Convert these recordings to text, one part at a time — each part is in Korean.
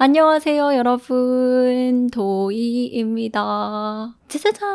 안녕하세요, 여러분. 도이입니다. 짜자잔!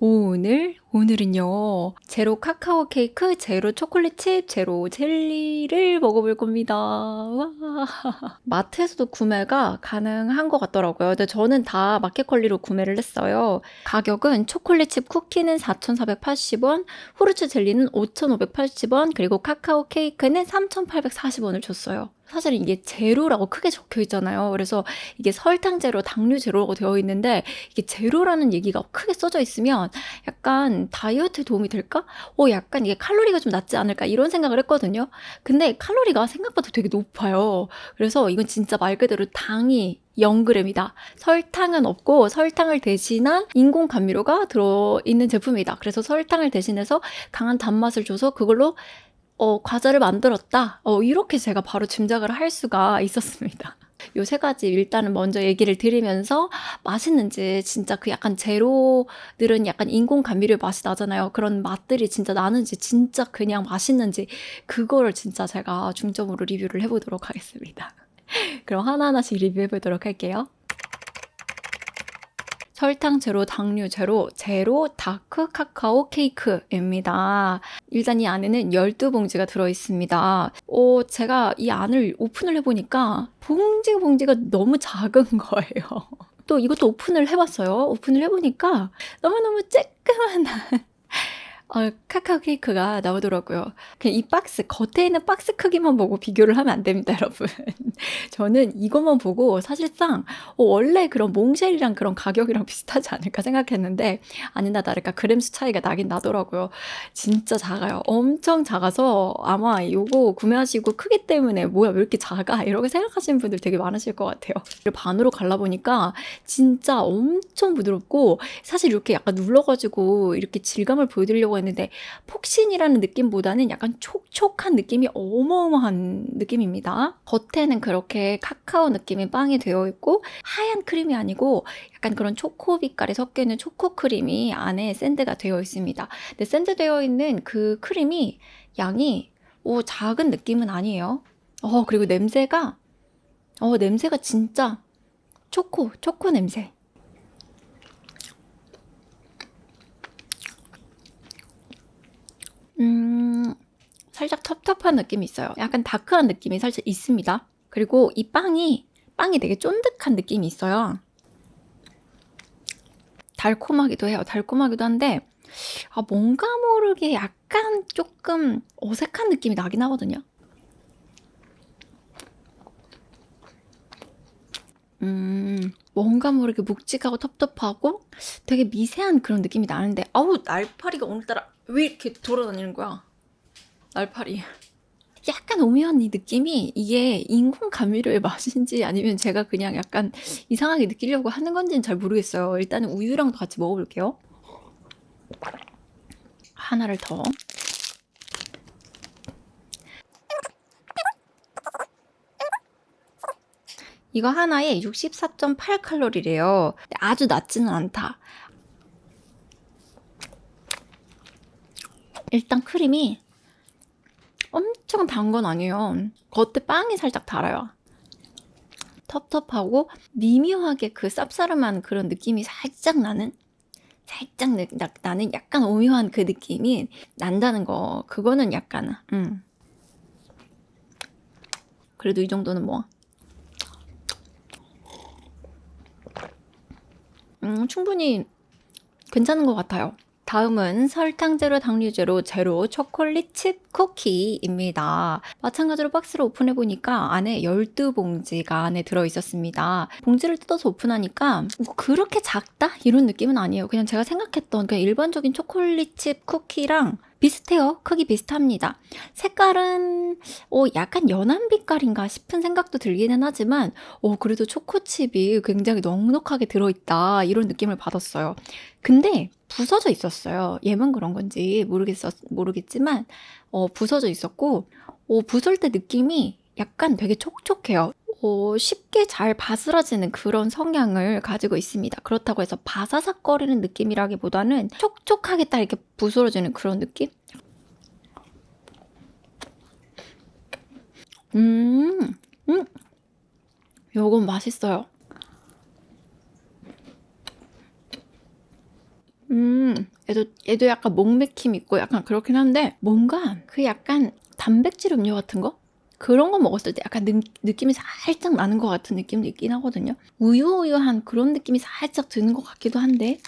오늘, 오늘은요, 제로 카카오 케이크, 제로 초콜릿 칩, 제로 젤리를 먹어볼 겁니다. 와. 마트에서도 구매가 가능한 것 같더라고요. 근데 저는 다 마켓컬리로 구매를 했어요. 가격은 초콜릿 칩 쿠키는 4,480원, 후르츠 젤리는 5,580원, 그리고 카카오 케이크는 3,840원을 줬어요. 사실 이게 제로라고 크게 적혀 있잖아요. 그래서 이게 설탕 제로, 당류 제로라고 되어 있는데 이게 제로라는 얘기가 크게 써져 있으면 약간 다이어트에 도움이 될까? 어, 약간 이게 칼로리가 좀 낮지 않을까? 이런 생각을 했거든요. 근데 칼로리가 생각보다 되게 높아요. 그래서 이건 진짜 말 그대로 당이 0g이다. 설탕은 없고 설탕을 대신한 인공 감미료가 들어있는 제품이다. 그래서 설탕을 대신해서 강한 단맛을 줘서 그걸로 어, 과자를 만들었다. 어, 이렇게 제가 바로 짐작을 할 수가 있었습니다. 요 세 가지 일단은 먼저 얘기를 드리면서 맛있는지 진짜 그 약간 제로들은 약간 인공 감미료 맛이 나잖아요. 그런 맛들이 진짜 나는지 진짜 그냥 맛있는지 그거를 진짜 제가 중점으로 리뷰를 해보도록 하겠습니다. 그럼 하나하나씩 리뷰해보도록 할게요. 설탕 제로, 당류 제로, 제로 다크 카카오 케이크입니다. 일단 이 안에는 12봉지가 들어있습니다. 어, 제가 이 안을 오픈을 해보니까 봉지 봉지가 너무 작은 거예요. 또 이것도 오픈을 해봤어요. 오픈을 해보니까 너무너무 쬐끄만한 어, 카카오 케이크가 나오더라고요. 그냥 이 박스, 겉에 있는 박스 크기만 보고 비교를 하면 안 됩니다, 여러분. 저는 이것만 보고 사실상 어, 원래 그런 몽쉘이랑 그런 가격이랑 비슷하지 않을까 생각했는데 아니나 다를까 그램 수 차이가 나긴 나더라고요. 진짜 작아요. 엄청 작아서 아마 이거 구매하시고 크기 때문에 뭐야 왜 이렇게 작아? 이렇게 생각하시는 분들 되게 많으실 것 같아요. 반으로 갈라보니까 진짜 엄청 부드럽고 사실 이렇게 약간 눌러가지고 이렇게 질감을 보여드리려고 했는데 폭신이라는 느낌보다는 약간 촉촉한 느낌이 어마어마한 느낌입니다. 겉에는 그렇게 카카오 느낌의 빵이 되어 있고 하얀 크림이 아니고 약간 그런 초코 빛깔이 섞여 있는 초코 크림이 안에 샌드가 되어 있습니다. 근데 샌드 되어 있는 그 크림이 양이 오 작은 느낌은 아니에요. 어 그리고 냄새가 어 냄새가 진짜 초코 초코 냄새. 음, 살짝 텁텁한 느낌이 있어요. 약간 다크한 느낌이 살짝 있습니다. 그리고 이 빵이, 빵이 되게 쫀득한 느낌이 있어요. 달콤하기도 해요. 달콤하기도 한데, 아, 뭔가 모르게 약간 조금 어색한 느낌이 나긴 하거든요. 음, 뭔가 모르게 묵직하고 텁텁하고 되게 미세한 그런 느낌이 나는데, 아우, 날파리가 오늘따라 왜 이렇게 돌아다니는 거야? 날파리. 약간 오묘한 이 느낌이 이게 인공 감미료의 맛인지 아니면 제가 그냥 약간 이상하게 느끼려고 하는 건지는 잘 모르겠어요. 일단은 우유랑도 같이 먹어볼게요. 하나를 더. 이거 하나에 64.8칼로리래요. 아주 낮지는 않다. 일단 크림이 엄청 단 건 아니에요. 겉에 빵이 살짝 달아요. 텁텁하고 미묘하게 그 쌉싸름한 그런 느낌이 살짝 나는 살짝 나, 나는 약간 오묘한 그 느낌이 난다는 거 그거는 약간 음. 그래도 이 정도는 뭐 음, 충분히 괜찮은 것 같아요. 다음은 설탕 제로, 당류 제로, 제로 초콜릿 칩 쿠키입니다. 마찬가지로 박스를 오픈해 보니까 안에 12봉지가 안에 들어 있었습니다. 봉지를 뜯어서 오픈하니까 뭐 그렇게 작다? 이런 느낌은 아니에요. 그냥 제가 생각했던 그냥 일반적인 초콜릿 칩 쿠키랑 비슷해요. 크기 비슷합니다. 색깔은 어, 약간 연한 빛깔인가 싶은 생각도 들기는 하지만 어, 그래도 초코칩이 굉장히 넉넉하게 들어있다 이런 느낌을 받았어요. 근데 부서져 있었어요. 얘만 그런 건지 모르겠었, 모르겠지만 어, 부서져 있었고 어, 부설 때 느낌이 약간 되게 촉촉해요. 어, 쉽게 잘 바스라지는 그런 성향을 가지고 있습니다. 그렇다고 해서 바사삭거리는 느낌이라기보다는 촉촉하게 딱 이렇게 부스러지는 그런 느낌? 음, 음. 요 먹으면 맛있어요. 음, 얘도, 얘도 약간 목맥힘 있고 약간 그렇긴 한데, 뭔가 그 약간 단백질 음료 같은 거? 그런 거 먹었을 때 약간 느, 느낌이 살짝 나는 것 같은 느낌도 있긴 하거든요. 우유우유한 그런 느낌이 살짝 드는 것 같기도 한데.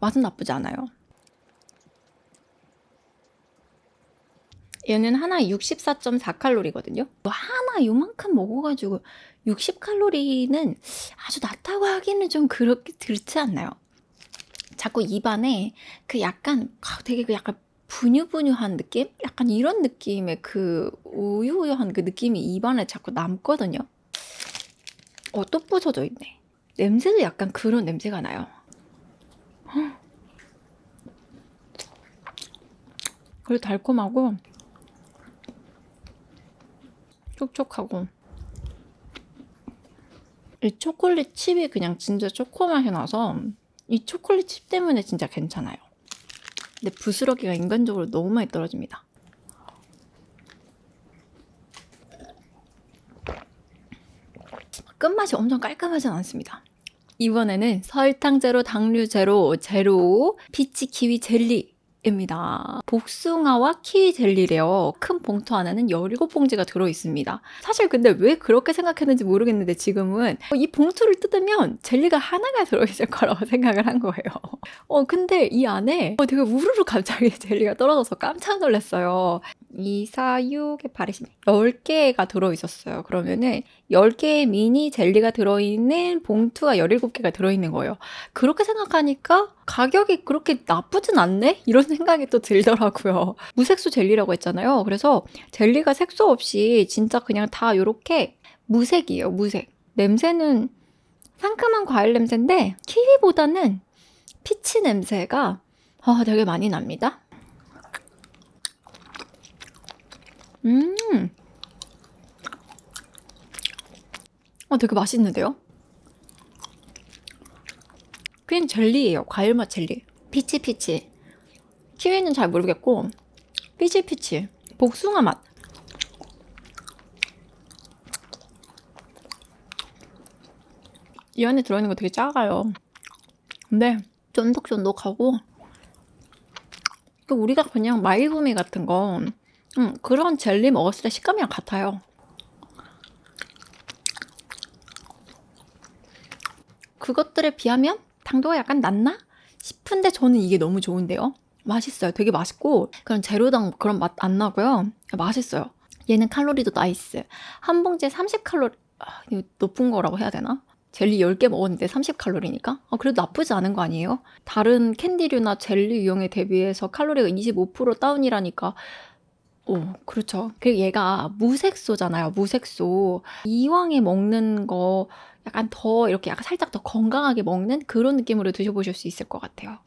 맛은 나쁘지 않아요. 얘는 하나 64.4칼로리거든요. 하나 요만큼 먹어가지고 60칼로리는 아주 낮다고 하기는 좀 그렇게 그렇지 않나요? 자꾸 입안에 그 약간 아, 되게 그 약간 분유분유한 느낌? 약간 이런 느낌의 그 우유우유한 그 느낌이 입안에 자꾸 남거든요. 어, 또 부서져 있네. 냄새도 약간 그런 냄새가 나요. 그리고 달콤하고 촉촉하고 이 초콜릿 칩이 그냥 진짜 초코 맛이 나서 이 초콜릿 칩 때문에 진짜 괜찮아요. 근데 부스러기가 인간적으로 너무 많이 떨어집니다. 끝맛이 엄청 깔끔하진 않습니다. 이번에는 설탕 제로, 당류 제로, 제로, 피치 키위 젤리 입니다. 복숭아와 키위 젤리래요. 큰 봉투 안에는 17봉지가 들어있습니다. 사실 근데 왜 그렇게 생각했는지 모르겠는데 지금은 이 봉투를 뜯으면 젤리가 하나가 들어있을 거라고 생각을 한 거예요. 어, 근데 이 안에 어, 되게 우르르 갑자기 젤리가 떨어져서 깜짝 놀랐어요. 2, 4, 6에 8에 10, 10개가 들어있었어요. 그러면은 10개의 미니 젤리가 들어있는 봉투가 17개가 들어있는 거예요. 그렇게 생각하니까 가격이 그렇게 나쁘진 않네? 이런 생각이 또 들더라고요. 무색소 젤리라고 했잖아요. 그래서 젤리가 색소 없이 진짜 그냥 다 이렇게 무색이에요. 무색. 냄새는 상큼한 과일 냄새인데 키위보다는 피치 냄새가 아, 되게 많이 납니다. 음. 어, 되게 맛있는데요? 그냥 젤리예요. 과일 맛 젤리. 피치 피치. 키위는 잘 모르겠고 피치 피치. 복숭아 맛. 이 안에 들어있는 거 되게 작아요. 근데 쫀득쫀득하고 그 우리가 그냥 마이구미 같은 거 음, 그런 젤리 먹었을 때 식감이랑 같아요. 그것들에 비하면 당도가 약간 낮나? 싶은데 저는 이게 너무 좋은데요. 맛있어요. 되게 맛있고 그런 제로당 그런 맛 안 나고요. 맛있어요. 얘는 칼로리도 나이스. 한 봉지에 30칼로리 아, 높은 거라고 해야 되나? 젤리 10개 먹었는데 30칼로리니까? 아, 그래도 나쁘지 않은 거 아니에요? 다른 캔디류나 젤리 유형에 대비해서 칼로리가 25% 다운이라니까 오, 그렇죠. 그리고 얘가 무색소잖아요. 무색소. 이왕에 먹는 거 약간 더 이렇게 약간 살짝 더 건강하게 먹는 그런 느낌으로 드셔보실 수 있을 것 같아요.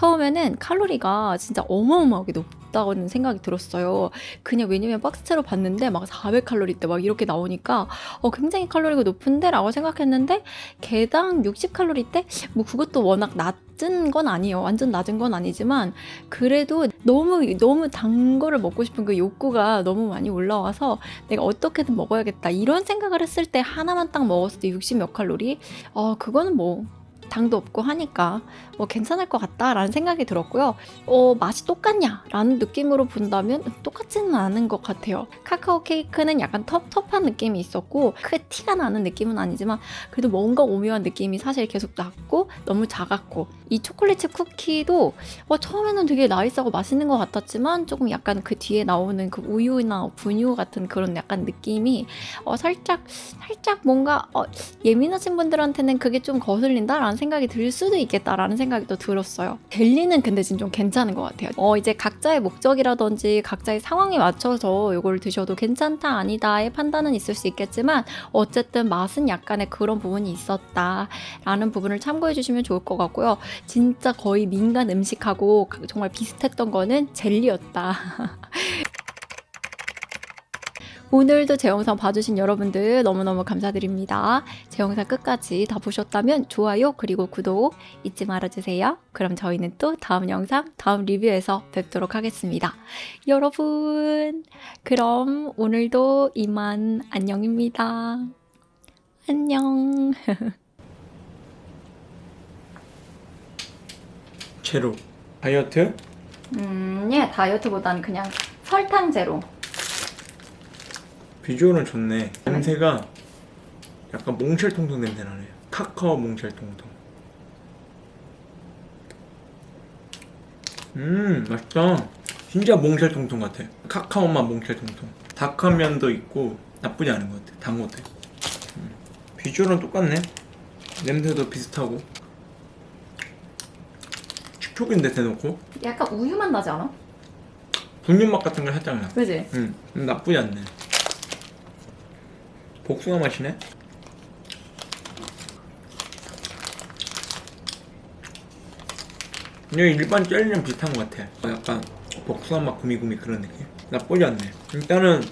처음에는 칼로리가 진짜 어마어마하게 높다는 생각이 들었어요. 그냥 왜냐면 박스채로 봤는데 막 400칼로리 때막 이렇게 나오니까 어, 굉장히 칼로리가 높은데 라고 생각했는데 개당 60칼로리 때뭐 그것도 워낙 낮은 건 아니에요. 완전 낮은 건 아니지만 그래도 너무 너무 단 거를 먹고 싶은 그 욕구가 너무 많이 올라와서 내가 어떻게든 먹어야겠다 이런 생각을 했을 때 하나만 딱 먹었을 때 60 몇 칼로리 어 그거는 뭐 당도 없고 하니까 뭐 괜찮을 것 같다라는 생각이 들었고요. 어, 맛이 똑같냐라는 느낌으로 본다면 똑같지는 않은 것 같아요. 카카오 케이크는 약간 텁텁한 느낌이 있었고 크게 티가 나는 느낌은 아니지만 그래도 뭔가 오묘한 느낌이 사실 계속 났고 너무 작았고 이 초콜릿 쿠키도 어, 처음에는 되게 나이스하고 맛있는 것 같았지만 조금 약간 그 뒤에 나오는 그 우유나 분유 같은 그런 약간 느낌이 어, 살짝 살짝 뭔가 어, 예민하신 분들한테는 그게 좀 거슬린다라는 생각이 들 수도 있겠다라는 생각이 또 들었어요. 젤리는 근데 지금 좀 괜찮은 것 같아요. 어, 이제 각자의 목적이라든지 각자의 상황에 맞춰서 이걸 드셔도 괜찮다 아니다의 판단은 있을 수 있겠지만 어쨌든 맛은 약간의 그런 부분이 있었다라는 부분을 참고해 주시면 좋을 것 같고요. 진짜 거의 민간 음식하고 정말 비슷했던 거는 젤리였다. 오늘도 제 영상 봐주신 여러분들 너무너무 감사드립니다. 제 영상 끝까지 다 보셨다면 좋아요 그리고 구독 잊지 말아주세요. 그럼 저희는 또 다음 영상, 다음 리뷰에서 뵙도록 하겠습니다. 여러분, 그럼 오늘도 이만 안녕입니다. 안녕. 제로 다이어트? 음, 예, 다이어트보다는 그냥 설탕 제로. 비주얼은 좋네. 냄새가 약간 몽쉘통통 냄새 나네요 카카오 몽쉘통통. 음 맛있다. 진짜 몽쉘통통 같아. 카카오 맛 몽쉘통통. 닭화면도 있고 나쁘지 않은 것 같아. 단 것도 있고 음. 비주얼은 똑같네. 냄새도 비슷하고. 식초기인데 대놓고. 약간 우유 맛 나지 않아? 분유 맛 같은 거 살짝 나. 그지? 음, 나쁘지 않네. 복숭아 맛이네. 그냥 일반 젤리랑 비슷한 것 같아. 어, 약간 복숭아 맛 구미구미 그런 느낌. 나쁘지 않네. 일단은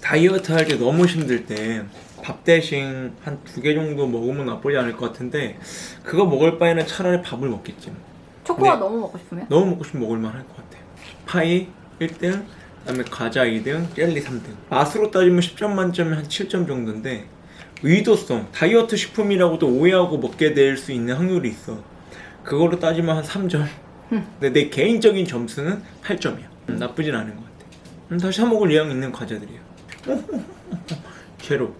다이어트 할 때 너무 힘들 때 밥 대신 한 두 개 정도 먹으면 나쁘지 않을 것 같은데 그거 먹을 바에는 차라리 밥을 먹겠지. 뭐. 초코가 네. 너무 먹고 싶으면? 너무 먹고 싶으면 먹을만 할 것 같아요. 파이 1등, 그다음에 과자 2등, 젤리 3등. 맛으로 따지면 10점 만점에 한 7점 정도인데 의도성, 다이어트 식품이라고도 오해하고 먹게 될 수 있는 확률이 있어. 그거로 따지면 한 3점. 근데 내 개인적인 점수는 8점이야. 나쁘진 않은 것 같아. 음, 다시 사 먹을 의향 있는 과자들이야. 제로.